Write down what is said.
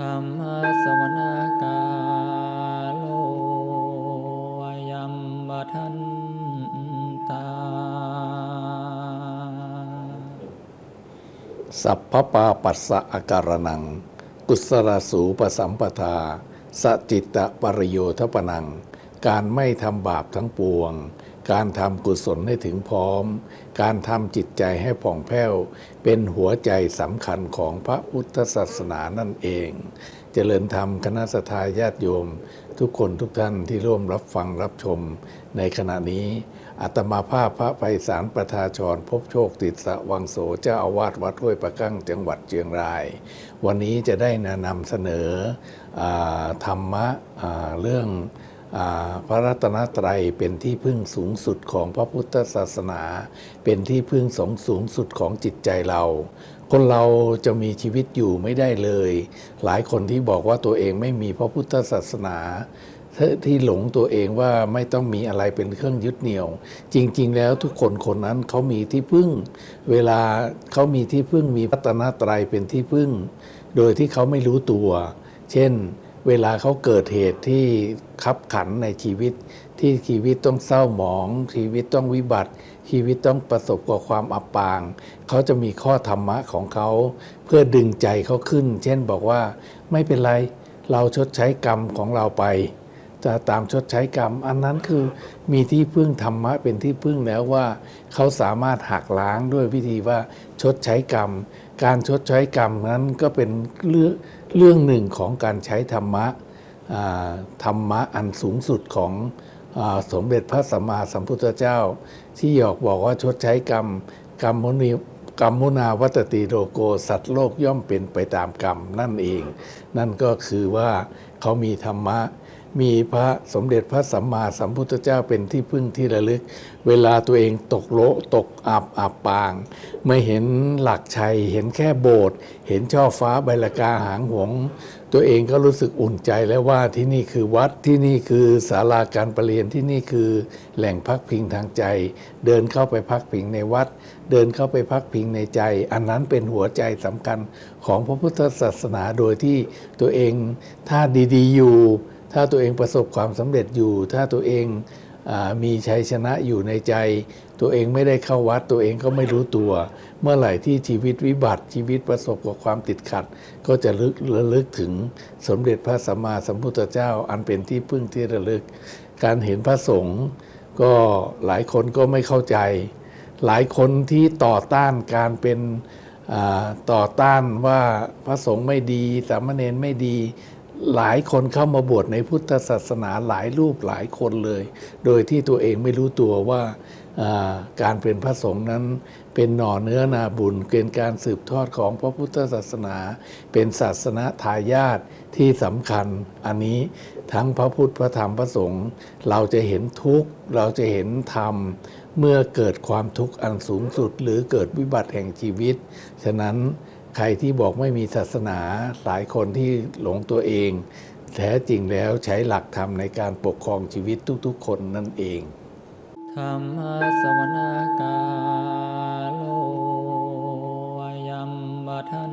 ธรรมสวนากาโลยัมบทันตา สัพพปาปัสสะอาการนัง กุศลสูปสัมปทาสจิตตปริโยทปนัง การไม่ทำบาปทั้งปวง การทำกุศลให้ถึงพร้อม การทำจิตใจให้ผ่องแผ้ว เป็นหัวใจสำคัญของพระพุทธศาสนานั่นเอง เจริญธรรมคณะสทาญาติโยม ทุกคนทุกท่านที่ร่วมรับฟังรับชม ในขณะนี้อาตมาภาพพระไพศาลประทาชรพบโชคติดสะวังโสเจ้าอาวาสวัดห้วยประกั้งจังหวัดเชียงราย วันนี้จะได้นำเสนออธรรมะเรื่อง พระรัตนตรัยเป็นที่พึ่งสูงสุดของพระพุทธศาสนา เป็นที่พึ่งสงสูงสุดของจิตใจเรา คนเราจะมีชีวิตอยู่ไม่ได้เลย หลายคนที่บอกว่าตัวเองไม่มีพระพุทธศาสนาที่หลงตัวเองว่าไม่ต้องมีอะไรเป็นเครื่องยึดเหนี่ยว จริง ๆ แล้วทุกคนคนนั้นเขามีที่พึ่ง เวลาเขามีที่พึ่งมีพัฒนาตรัยเป็นที่พึ่ง โดยที่เขาไม่รู้ตัว เช่น เวลาเขาเกิดเหตุที่ขับขันในชีวิต ที่ชีวิตต้องเศร้าหมอง ชีวิตต้องวิบัติ ชีวิตต้องประสบกับความอับปาง เขาจะมีข้อธรรมะของเขา เพื่อดึงใจเขาขึ้น เช่นบอกว่าไม่เป็นไรเราชดใช้กรรมของเราไป จะตามชดใช้กรรม อันนั้นคือมีที่พึ่งธรรมะเป็นที่พึ่งแล้วว่าเขาสามารถหักล้างด้วยวิธีว่าชดใช้กรรม การชดใช้กรรมนั้นก็เป็นเรื่องเรื่องหนึ่งของการใช้ธรรมะธรรมะอันสูงสุดของอสมเด็จพระสัมมาสัมพุทธเจ้า ที่หยอกบอกว่าชดใช้กรรมกรรมมุนีกรรมมุนาวัตติโลโกสัตว์โลกย่อมเป็นไปตามกรรมนั่นเอง นั่นก็คือว่าเขามีธรรมะ มีพระสมเด็จพระสัมมาสัมพุทธเจ้าเป็นที่พึ่งที่ระลึก เวลาตัวเองตกโลตกอับอับปาง ไม่เห็นหลักชัย เห็นแค่โบสถ์เห็นช่อฟ้าใบละกาหางหงตัวเองก็รู้สึกอุ่นใจแล้วว่าที่นี่คือวัดที่นี่คือศาลาการประเรียนที่นี่คือแหล่งพักพิงทางใจ เดินเข้าไปพักพิงในวัด เดินเข้าไปพักพิงในใจ อันนั้นเป็นหัวใจสำคัญของพระพุทธศาสนาโดยที่ตัวเองถ้าดี ๆ อยู่ ถ้าตัวเองประสบความสำเร็จอยู่ ถ้าตัวเองอมีชัยชนะอยู่ในใจ ตัวเองไม่ได้เข้าวัดตัวเองก็ไม่รู้ตัว เมื่อไหร่ที่ชีวิตวิบัติชีวิตประสบกับความติดขัด ก็จะลึกระลึกถึงสมเด็จพระสัมมาสัมพุทธเจ้า อันเป็นที่พึ่งที่ระลึก การเห็นพระสงฆ์ก็หลายคนก็ไม่เข้าใจ หลายคนที่ต่อต้านการเป็นต่อต้านว่าพระสงฆ์ไม่ดีสามเณรไม่ดี หลายคนเข้ามาบวชในพุทธศาสนาหลายรูปหลายคนเลย โดยที่ตัวเองไม่รู้ตัวว่าการเป็นพระสงฆ์นั้นเป็นหน่อเนื้อนาบุญเป็นการสืบทอดของพระพุทธศาสนา เป็นศาสนาทายาทที่สำคัญ อันนี้ทั้งพระพุทธพระธรรมพระสงฆ์เราจะเห็นทุกข์เราจะเห็นธรรม เมื่อเกิดความทุกข์อันสูงสุดหรือเกิดวิบัติแห่งชีวิต ฉะนั้น ใครที่บอกไม่มีศาสนาหลายคนที่หลงตัวเอง แท้จริงแล้วใช้หลักธรรมในการปกครองชีวิตทุกๆ คนนั่นเอง ธรรมสวนากาโลยัมบทัน